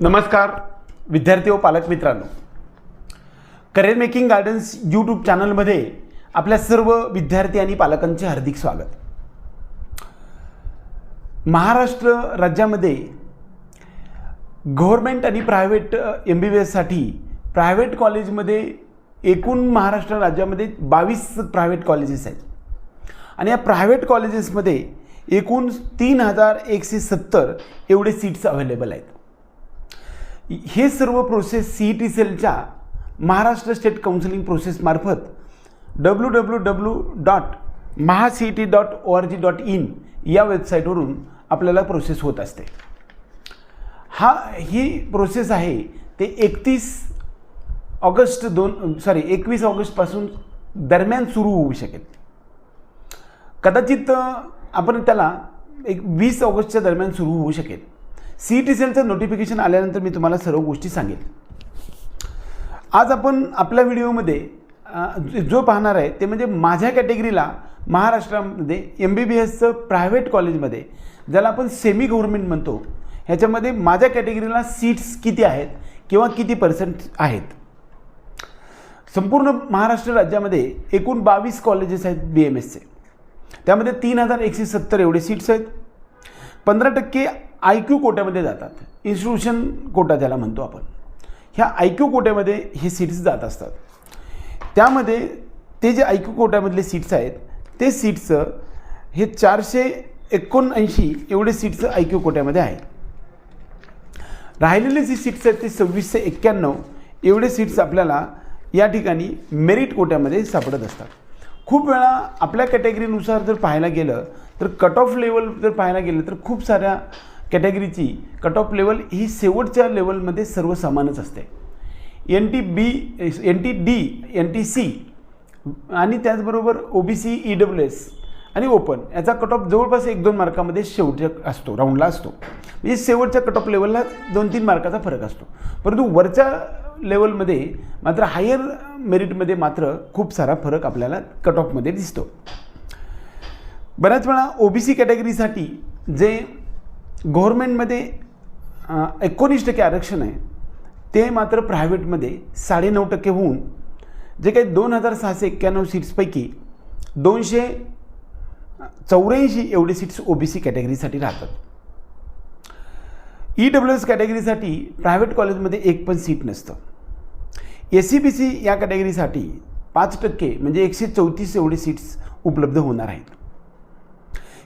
नमस्कार विद्यार्थी व पालक मित्रांनो. करिअर मेकिंग गार्डन्स यूट्यूब चॅनलमध्ये आपल्या सर्व विद्यार्थी आणि पालकांचे हार्दिक स्वागत. महाराष्ट्र राज्यामध्ये गव्हर्मेंट आणि प्रायव्हेट एम बी बी एससाठी प्रायव्हेट कॉलेजमध्ये एकूण महाराष्ट्र राज्यामध्ये बावीस प्रायव्हेट कॉलेजेस आहेत. आणि या प्रायव्हेट कॉलेजेसमध्ये एकूण तीन हजार एकशे सत्तर एवढे सीट्स अवेलेबल आहेत. हे सर्व प्रोसेस सी ई टी सेलच्या Maharashtra state counselling प्रोसेसमार्फत W W W dot Maha C E T dot O R G dot in या वेबसाईटवरून आपल्याला प्रोसेस होत असते. हा ही प्रोसेस आहे ते एकतीस ऑगस्ट दोन सॉरी एकवीस ऑगस्टपासून दरम्यान सुरू होऊ शकेल. कदाचित आपण त्याला एक वीस ऑगस्टच्या दरम्यान सुरू होऊ शकेल. सी टी सेलचं नोटिफिकेशन आल्यानंतर मी तुम्हाला सर्व गोष्टी सांगेन आज आपण आपल्या व्हिडिओमध्ये जो पाहणार आहे ते म्हणजे माझ्या कॅटेगरीला महाराष्ट्रामध्ये एम बी बी एसचं प्रायव्हेट कॉलेजमध्ये ज्याला आपण सेमी गव्हर्नमेंट म्हणतो ह्याच्यामध्ये माझ्या कॅटेगरीला सीट्स किती आहेत किंवा किती पर्सेंट आहेत? संपूर्ण महाराष्ट्र राज्यामध्ये एकूण बावीस कॉलेजेस आहेत बी एम एसचे त्यामध्ये तीन हजार एकशे सत्तर एवढे सीट्स आहेत. पंधरा टक्के आय क्यू कोट्यामध्ये जातात. इन्स्टिट्यूशन कोटा ज्याला म्हणतो आपण. ह्या आय क्यू कोट्यामध्ये हे सीट्स जात असतात. त्यामध्ये ते जे आय क्यू कोट्यामधले सीट्स आहेत ते सीट्सचं हे चारशे एकोणऐंशी एवढे सीट्स आय क्यू कोट्यामध्ये आहे राहिलेले जे सीट्स आहेत ते सव्वीसशे एक्क्याण्णव एवढे सीट्स आपल्याला या ठिकाणी मेरिट कोट्यामध्ये सापडत असतात. खूप वेळा आपल्या कॅटेगरीनुसार जर पाहायला गेलं तर कट ऑफ लेवल जर पाहायला गेलं तर खूप साऱ्या कॅटेगरीची कट ऑफ लेवल ही शेवटच्या लेवलमध्ये सर्व समानच असते. N T B N T D N T C आणि त्याचबरोबर O B C E W S आणि ओपन याचा कट ऑफ जवळपास एक दोन मार्कामध्ये शेवटच्या असतो राऊंडला असतो. म्हणजे शेवटच्या कट ऑफ लेवलला दोन तीन मार्काचा फरक असतो. परंतु वरच्या लेवलमध्ये मात्र हायर मेरिटमध्ये मात्र खूप सारा फरक आपल्याला कट ऑफमध्ये दिसतो. बऱ्याच वेळा ओ बी सी कॅटेगरीसाठी जे गव्हर्मेंटमध्ये एकोणीस टक्के आरक्षण आहे. ते मात्र प्रायव्हेटमध्ये साडेनऊ टक्के होऊन जे काही दोन हजार सहाशे एक्क्याण्णव सीट्सपैकी दोनशे चौऱ्याऐंशी एवढे सीट्स ओ बी सी कॅटेगरीसाठी राहतात. ई डब्ल्यू एस कॅटेगरीसाठी प्रायव्हेट कॉलेजमध्ये एक पण सीट नसतं. एस सी बी सी या कॅटेगरीसाठी पाच टक्के म्हणजे एकशे चौतीस एवढे सीट्स उपलब्ध होणार आहेत.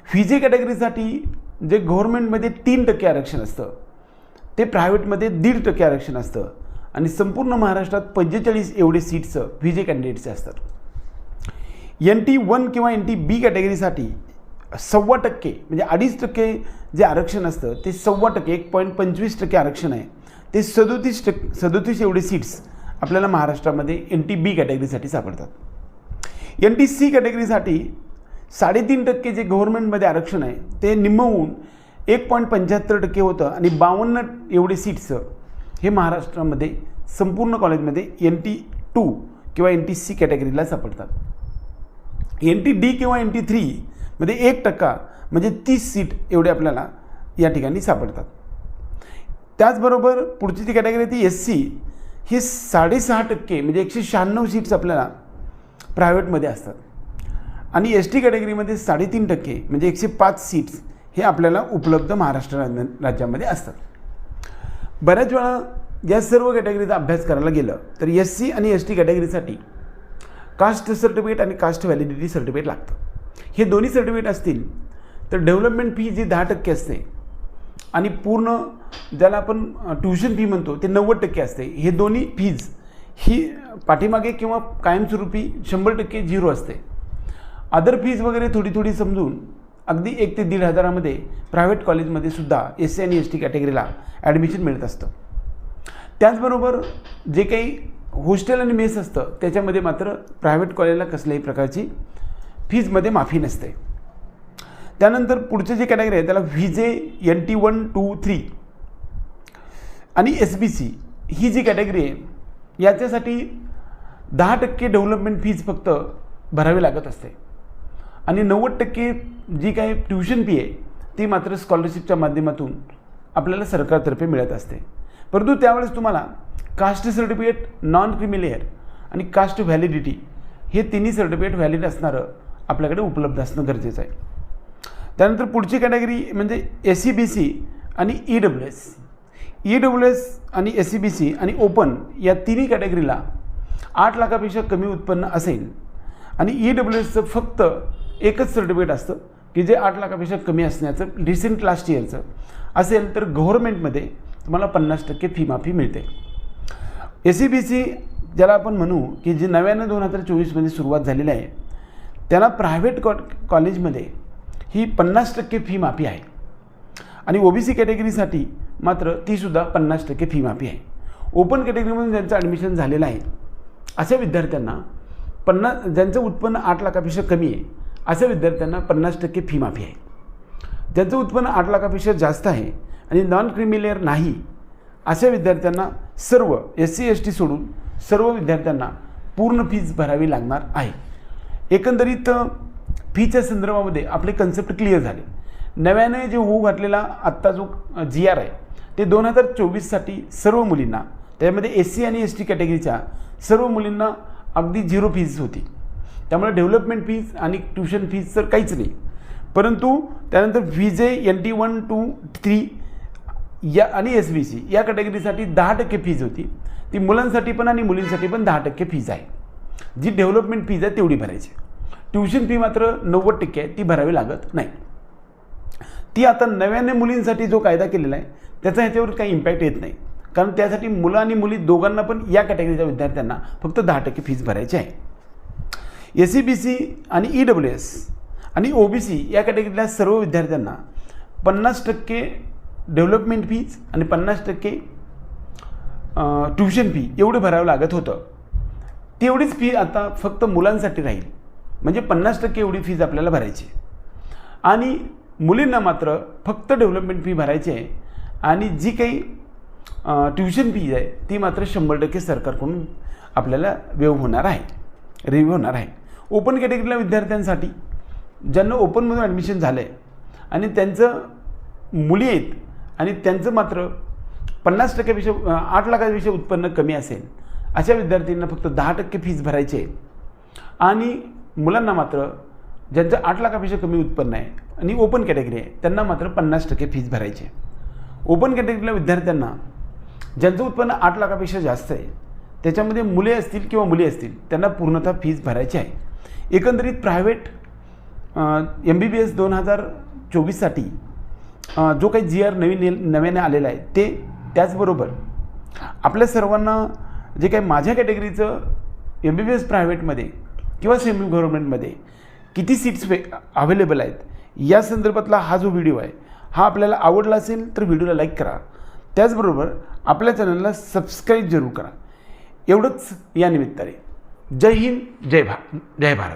फिजे कॅटेगरीसाठी जे गव्हर्मेंटमध्ये तीन टक्के आरक्षण असतं ते प्रायव्हेटमध्ये दीड टक्के आरक्षण असतं आणि संपूर्ण महाराष्ट्रात पंचेचाळीस एवढे सीट्स व्हिजे कॅन्डिडेटचे असतात. एन टी वन किंवा एन टी बी कॅटेगरीसाठी सव्वा टक्के म्हणजे अडीच टक्के जे आरक्षण असतं ते सव्वा टक्के एक पॉईंट पंचवीस टक्के आरक्षण आहे. ते सदोतीस टक्के सदोतीस एवढे सीट्स आपल्याला महाराष्ट्रामध्ये एन टी बी कॅटेगरीसाठी सापडतात. एन टी सी कॅटेगरीसाठी साडेतीन टक्के जे गव्हर्नमेंटमध्ये आरक्षण आहे ते निम्मवून एक पॉईंट पंच्याहत्तर टक्के होतं आणि बावन्न एवढे सीट्स हे महाराष्ट्रामध्ये संपूर्ण कॉलेजमध्ये एन टी टू किंवा एन टी सी कॅटेगरीला सापडतात. एन टी डी किंवा एन टी थ्रीमध्ये एक टक्का म्हणजे तीस सीट एवढे आपल्याला या ठिकाणी सापडतात. त्याचबरोबर पुढची जी कॅटेगरी ती एस सी ही साडेसहा टक्के म्हणजे एकशे शहाण्णव सीट्स आपल्याला प्रायव्हेटमध्ये असतात. आणि एस टी कॅटेगरीमध्ये साडेतीन टक्के म्हणजे एकशे पाच सीट्स हे आपल्याला उपलब्ध महाराष्ट्र राज्य राज्यामध्ये असतात. बऱ्याच वेळा या सर्व कॅटेगरीचा अभ्यास करायला गेलं तर एस सी आणि एस टी कॅटेगरीसाठी कास्ट सर्टिफिकेट आणि कास्ट व्हॅलिडिटी सर्टिफिकेट लागतं. हे दोन्ही सर्टिफिकेट असतील तर डेव्हलपमेंट फी जी दहा टक्के असते आणि पूर्ण ज्याला आपण ट्युशन फी म्हणतो ते नव्वद टक्के असते. हे दोन्ही फीज ही पाठीमागे किंवा कायमस्वरूपी शंभर टक्के झिरो असते. अदर फीज वगैरे थोडी थोडी समजून अगदी एक ते दीड हजारामध्ये प्रायव्हेट कॉलेजमध्ये सुद्धा एस सी आणि एस टी कॅटेगरीला ॲडमिशन मिळत असतं. त्याचबरोबर जे काही हॉस्टेल आणि मेस असतं त्याच्यामध्ये मात्र प्रायव्हेट कॉलेजला कसल्याही प्रकारची फीजमध्ये माफी नसते. त्यानंतर पुढचे जे कॅटेगरी आहे त्याला VJ N T one two three आणि एस बी सी ही जी कॅटेगरी आहे याच्यासाठी दहा टक्के डेव्हलपमेंट फीज फक्त भरावी लागत असते. आणि नव्वद टक्के जी काही ट्युशन फी आहे ती मात्र स्कॉलरशिपच्या माध्यमातून आपल्याला सरकारतर्फे मिळत असते. परंतु त्यावेळेस तुम्हाला caste certificate non creamy layer आणि कास्ट व्हॅलिडिटी हे तिन्ही सर्टिफिकेट व्हॅलिड असणारं आपल्याकडे उपलब्ध असणं गरजेचं आहे. त्यानंतर पुढची कॅटेगरी म्हणजे एस सी बी सी आणि E W S E W S आणि एस सी बी सी आणि ओपन या तिन्ही कॅटेगरीला आठ लाखापेक्षा कमी उत्पन्न असेल आणि ई डब्ल्यू एसचं फक्त एकच सर्टिफिकेट असतं की जे आठ लाखापेक्षा कमी असण्याचं रिसेंट लास्ट इयरचं असेल तर गव्हर्मेंटमध्ये तुम्हाला पन्नास टक्के फी माफी मिळते. एस सी बी सी ज्याला आपण म्हणू की जे नव्याण्णव दोन हजार चोवीसमध्ये सुरुवात झालेली आहे त्याला प्रायव्हेट कॉ कॉलेजमध्ये ही पन्नास टक्के फी माफी आहे. आणि ओ बी सी कॅटेगरीसाठी मात्र तीसुद्धा पन्नास टक्के फी माफी आहे ओपन कॅटेगरीमधून ज्यांचं ॲडमिशन झालेलं आहे अशा विद्यार्थ्यांना पन्नास ज्यांचं उत्पन्न आठ लाखापेक्षा कमी आहे अशा विद्यार्थ्यांना पन्नास टक्के फी माफी आहे. ज्यांचं उत्पन्न आठ लाखापेक्षा जास्त आहे आणि नॉन क्रिमिलेअर नाही अशा विद्यार्थ्यांना सर्व एस सी एस टी सोडून सर्व विद्यार्थ्यांना पूर्ण फीज भरावी लागणार आहे. एकंदरीत फीच्या संदर्भामध्ये आपले कन्सेप्ट क्लिअर झाले. नव्याने जे होऊ घातलेला आत्ता जो जी आर आहे ते दोन हजार चोवीससाठी सर्व मुलींना त्यामध्ये एस सी आणि एस टी कॅटेगरीच्या सर्व मुलींना अगदी झिरो फीज होती. त्यामुळे डेव्हलपमेंट फीज आणि ट्युशन फीज तर काहीच नाही. परंतु त्यानंतर V J N T one two three या आणि एस बी सी या कॅटेगरीसाठी दहा टक्के फीज होती. ती मुलांसाठी पण आणि मुलींसाठी पण दहा टक्के फीज आहे. जी डेव्हलपमेंट फीज आहे तेवढी भरायची. ट्युशन फी मात्र नव्वद टक्के आहे ती भरावी लागत नाही. ती आता नव्याने मुलींसाठी जो कायदा केलेला आहे त्याचा ह्याच्यावर काही इम्पॅक्ट येत नाही. कारण त्यासाठी मुलं आणि मुली दोघांना पण या कॅटेगरीच्या विद्यार्थ्यांना फक्त दहा टक्के फीज भरायची आहे. एस सी बी सी आणि ई डब्ल्यू एस आणि ओ बी सी या कॅटेगरीतल्या सर्व विद्यार्थ्यांना पन्नास टक्के डेव्हलपमेंट फीज आणि पन्नास टक्के ट्युशन फी एवढं भरावं लागत होतं. तेवढीच फी आता फक्त मुलांसाठी राहील. म्हणजे पन्नास टक्के एवढी फीज आपल्याला भरायची आणि मुलींना मात्र फक्त डेव्हलपमेंट फी भरायची आहे. आणि जी काही ट्युशन फीज आहे ती मात्र शंभर टक्के सरकारकडून आपल्याला वेव होणार आहे. रिव्ह्यू होणार आहे. ओपन कॅटेगरीला विद्यार्थ्यांसाठी ज्यांना ओपनमधून ॲडमिशन झालं आहे आणि त्यांचं मुली आहेत आणि त्यांचं मात्र पन्नास टक्क्यापेक्षा आठ लाखापेक्षा उत्पन्न कमी असेल अशा विद्यार्थ्यांना फक्त दहा टक्के फीज भरायची आहे. आणि मुलांना मात्र ज्यांचं आठ लाखापेक्षा कमी उत्पन्न आहे आणि ओपन कॅटेगरी आहे त्यांना मात्र पन्नास टक्के फीज भरायची आहे. ओपन कॅटेगरीला विद्यार्थ्यांना ज्यांचं उत्पन्न आठ लाखापेक्षा जास्त आहे त्याच्यामध्ये मुले असतील किंवा मुली असतील त्यांना पूर्णतः फीज भरायची आहे. एकंदरीत private M B B S दोन हजार चोवीससाठी जो काही जी आर नवीन नव्याने आलेला आहे ते त्याचबरोबर आपल्या सर्वांना जे काही माझ्या कॅटेगरीचं एम बी बी एस प्रायव्हेटमध्ये किंवा सेमी गव्हर्नमेंटमध्ये किती सीट्स वे अवेलेबल आहेत या संदर्भातला हा जो व्हिडिओ आहे हा आपल्याला आवडला असेल तर व्हिडिओला लाईक करा. त्याचबरोबर आपल्या चॅनलला सबस्क्राईब जरूर करा. एवढंच या निमित्ताने. जय हिंद जय भा जय भारत.